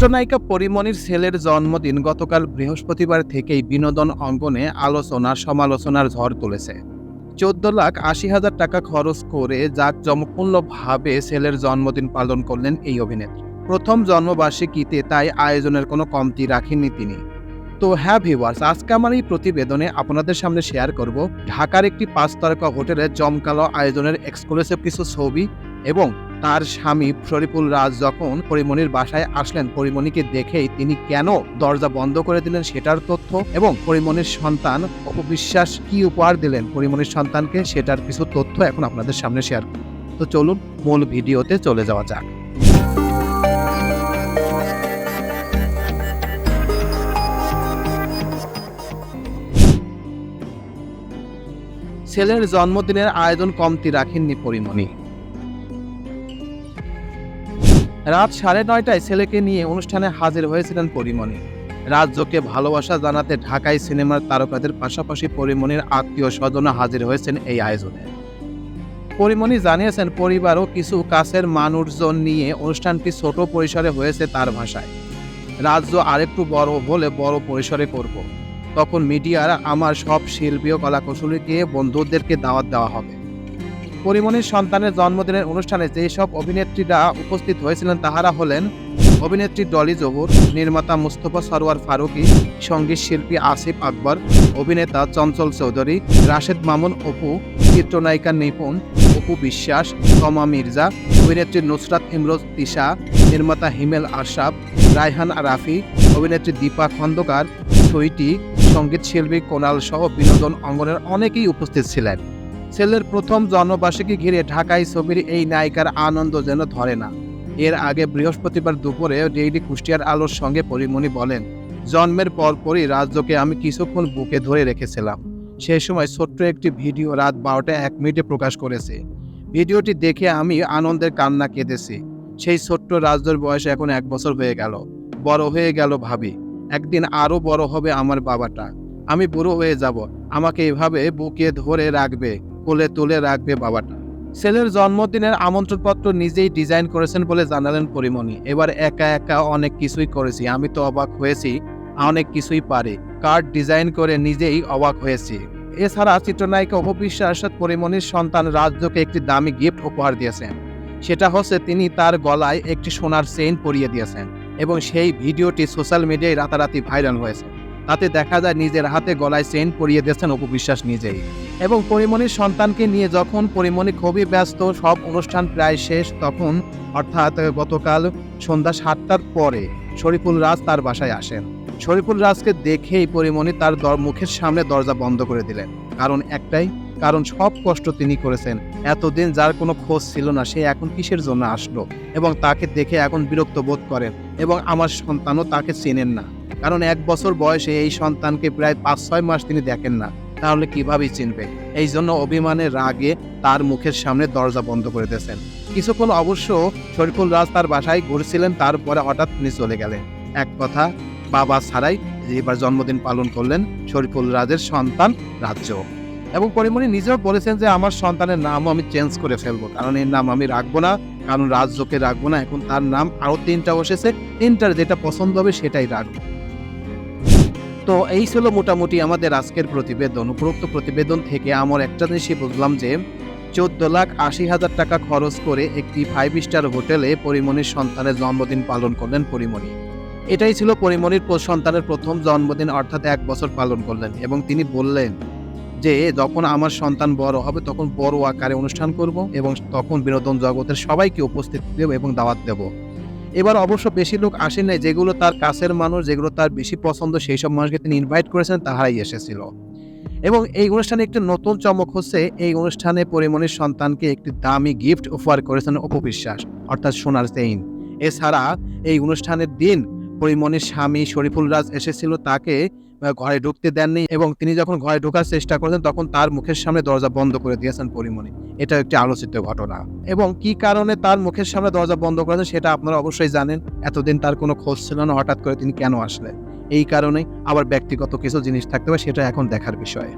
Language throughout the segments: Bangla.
চিত্রনায়িকা পরিমণির ছেলের জন্মদিন গতকাল বৃহস্পতিবার থেকেই বিনোদন অঙ্গনে আলোচনা সমালোচনার ঝড় তুলেছে। চোদ্দ লাখ আশি হাজার টাকা খরচ করে জাঁকজমকপূর্ণভাবে ছেলের জন্মদিন পালন করলেন এই অভিনেত্রী। প্রথম জন্মবার্ষিকীতে তাই আয়োজনের কোনো কমতি রাখেননি তিনি। তো হ্যাঁ ভিউয়ার্স, আজকে আমার এই প্রতিবেদনে আপনাদের সামনে শেয়ার করব ঢাকার একটি পাঁচ তারকা হোটেলে জমকালো আয়োজনের এক্সক্লুসিভ কিছু ছবি এবং তার স্বামী শরীফুল রাজ যখন পরিমণির বাসায় আসলেন পরিমণিকে দেখেই তিনি কেন দরজা বন্ধ করে দিলেন সেটার তথ্য এবং পরিমণির সন্তান অপবিশ্বাস কি উপহার দিলেন? পরিমণির সন্তানকে সেটার কিছু তথ্য এখন আপনাদের সামনে শেয়ার তো চলুন, মূল ভিডিওতে চলে যাওয়া যাক। ছেলের জন্মদিনের আয়োজন কমতি রাখেননি পরিমণি রাত সাড়ে নয়টায় ছেলেকে নিয়ে অনুষ্ঠানে হাজির হয়েছিলেন পরিমণি। রাজ্যকে ভালোবাসা জানাতে ঢাকায় সিনেমার তারকাদের পাশাপাশি পরিমণির আত্মীয় স্বজনও হাজির হয়েছেন এই আয়োজনে। পরিমণি জানিয়েছেন, পরিবারও কিছু কাছের মানুষজন নিয়ে অনুষ্ঠানটি ছোট পরিসরে হয়েছে তার ভাষায়। রাজ্য আরেকটু বড় হলে বড় পরিসরে করব। তখন মিডিয়ার আমার সব শিল্পী ও কলাকুশলীকে বন্ধুদেরকে দাওয়াত দেওয়া হবে। পরিমণির সন্তানের জন্মদিনের অনুষ্ঠানে যেসব অভিনেত্রীরা উপস্থিত হয়েছিলেন, তাহারা হলেন অভিনেত্রী ডলি জহুর, নির্মাতা মুস্তফা সরোয়ার ফারুকী, সংগীত শিল্পী আসিফ আকবর, অভিনেতা চঞ্চল চৌধুরী, রাশেদ মামুন অপু, চিত্রনায়িকা নিপুণ, অপু বিশ্বাস, তমা মির্জা, অভিনেত্রী নুসরাত ইমরোজ তিশা, নির্মাতা হিমেল আশরাফ, রায়হান রাফি, অভিনেত্রী দীপা খন্দকার সুইটি সংগীত শিল্পী কোনাল সহ বিনোদন অঙ্গনের অনেকেই উপস্থিত ছিলেন। ছেলের প্রথম জন্মবার্ষিকী ঘিরে ঢাকায় ছবির এই নায়িকার আনন্দ যেন ধরে না। এর আগে বৃহস্পতিবার দুপুরে ডেইলি কুষ্টিয়ার আলোর সঙ্গে পরিমণি বলেন, জন্মের পরপরই রাজ্যকে আমি কিছুক্ষণ বুকে ধরে রেখেছিলাম। সেই সময় ছোট্ট একটি ভিডিও রাত বারোটা এক মিনিটে প্রকাশ করেছে। ভিডিওটি দেখে আমি আনন্দের কান্না কেঁদেছি। সেই ছোট্ট রাজ্যর বয়স এখন এক বছর হয়ে গেল। বড় হয়ে গেল ভাবি। একদিন আরও বড় হবে আমার বাবাটা। আমি বুড়ো হয়ে যাব। আমাকে এভাবে বুকে ধরে রাখবে। কোলে তুলে রাখবে বাবাটা। ছেলের জন্মদিনের আমন্ত্রণপত্র নিজেই ডিজাইন করেছেন বলে জানালেন পরিমণি। এবার একা একা অনেক কিছুই করেছি, আমি তো অবাক হয়েছি, অনেক কিছুই পারি। কার্ড ডিজাইন করে নিজেই অবাক হয়েছি। এছাড়া চিত্রনায়িকা অপবিশ্বাস পরিমণির সন্তান রাজ্যকে একটি দামি গিফট উপহার দিয়েছেন। সেটা হচ্ছে তিনি তার গলায় একটি সোনার চেইন পরিয়ে দিয়েছেন এবং সেই ভিডিওটি সোশ্যাল মিডিয়ায় রাতারাতি ভাইরাল হয়েছে। তাতে দেখা যায় নিজের হাতে গলায় চেন পরিয়ে দিয়েছেন অপবিশ্বাস নিজেই। এবং পরিমণির সন্তানকে নিয়ে যখন পরিমণি খুবই ব্যস্ত, সব অনুষ্ঠান প্রায় শেষ, তখন অর্থাৎ গতকাল সন্ধ্যা সাতটার পরে শরীফুল রাজ তার বাসায় আসেন। শরীফুল রাজকে দেখেই পরিমণি তার মুখের সামনে দরজা বন্ধ করে দিলেন। কারণ একটাই, কারণ সব কষ্ট তিনি করেছেন। এতদিন যার কোনো খোঁজ ছিল না, সে এখন কিসের জন্য আসলো? এবং তাকে দেখে এখন বিরক্ত বোধ করেন। এবং আমার সন্তানও তাকে চেনেন না। কারণ এক বছর বয়সে এই সন্তানকে প্রায় পাঁচ ছয় মাস তিনি দেখেন না। তাহলে কীভাবে চিনবে? এই জন্য অভিমানের রাগে তার মুখের সামনে দরজা বন্ধ করে দিয়েছেন। কিছুক্ষণ অবশ্য শরীফুল রাজ তার বাসায় ঘুরছিলেন, তারপরে হঠাৎ তিনি চলে গেলেন। এক কথা, বাবা ছাড়াই এবার জন্মদিন পালন করলেন শরীফুল রাজের সন্তান রাজ্য। এবং পরিমণি নিজেও বলেছেন যে, আমার সন্তানের নামও আমি চেঞ্জ করে ফেলব। কারণ এর নাম আমি রাখব না, কারণ রাজ্যকে রাখব না। এখন তার নাম আরও তিনটা বসেছে, তিনটার যেটা পছন্দ হবে সেটাই রাখব। তো এই ছিল মোটামুটি আমাদের আজকের প্রতিবেদন, উপরোক্ত প্রতিবেদন থেকে আমার একটা জিনিসই বুঝলাম যে চোদ্দ লাখ আশি হাজার টাকা খরচ করে একটি ফাইভ স্টার হোটেলে পরিমণির সন্তানের জন্মদিন পালন করলেন পরিমণি এটাই ছিল পরিমণির সন্তানের প্রথম জন্মদিন, অর্থাৎ এক বছর পালন করলেন এবং তিনি বললেন যে যখন আমার সন্তান বড় হবে তখন বড় আকারে অনুষ্ঠান করব এবং তখন বিনোদন জগতের সবাইকে উপস্থিত দেব এবং দাওয়াত দেব। এবার অবশ্য বেশি লোক আসেন নাই, যেগুলো তার কাছের মানুষ, যেগুলো তার বেশি পছন্দ সেই সব মানুষকে তিনি ইনভাইট করেছেন, তাহারাই এসেছিল। এবং এই অনুষ্ঠানে একটি নতুন চমক হচ্ছে, এই অনুষ্ঠানে পরিমণির সন্তানকে একটি দামি গিফট উপহার করেছেন অপবিশ্বাস অর্থাৎ সোনার চেইন। এছাড়া এই অনুষ্ঠানের দিন পরিমণির স্বামী শরীফুল রাজ এসেছিল তাকে ঘরে ঢুকতে দেননি এবং তিনি যখন ঘরে ঢোকার চেষ্টা করেছেন তখন তার মুখের সামনে দরজা বন্ধ করে দিয়েছেন পরিমণি। এটা একটি আলোচিত ঘটনা। এবং কি কারণে তার মুখের সামনে দরজা বন্ধ করেছেন, সেটা আপনারা অবশ্যই জানেন। এতদিন তার কোনো খোঁজ ছিল না, হঠাৎ করে তিনি কেন আসলেন? এই কারণে আবার ব্যক্তিগত কিছু জিনিস থাকতে পারে, সেটা এখন দেখার বিষয়।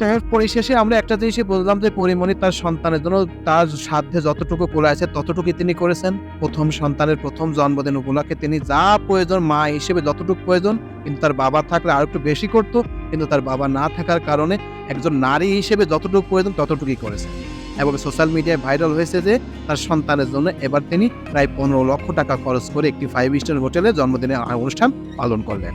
তো পরিশেষে আমরা একটা জিনিসই বললাম যে পরিমণি তার সন্তানের জন্য তার সাধ্যে যতটুকু করে আছে, ততটুকুই তিনি করেছেন। প্রথম সন্তানের প্রথম জন্মদিন উপলক্ষে তিনি যা প্রয়োজন মা হিসেবে যতটুকু প্রয়োজন, কিন্তু তার বাবা থাকলে আর একটু বেশি করতো, কিন্তু তার বাবা না থাকার কারণে একজন নারী হিসেবে যতটুকু প্রয়োজন ততটুকুই করেছেন। এবং সোশ্যাল মিডিয়ায় ভাইরাল হয়েছে যে তার সন্তানের জন্য এবার তিনি প্রায় পনেরো লক্ষ টাকা খরচ করে একটি ফাইভ স্টার হোটেলে জন্মদিনের অনুষ্ঠান পালন করলেন।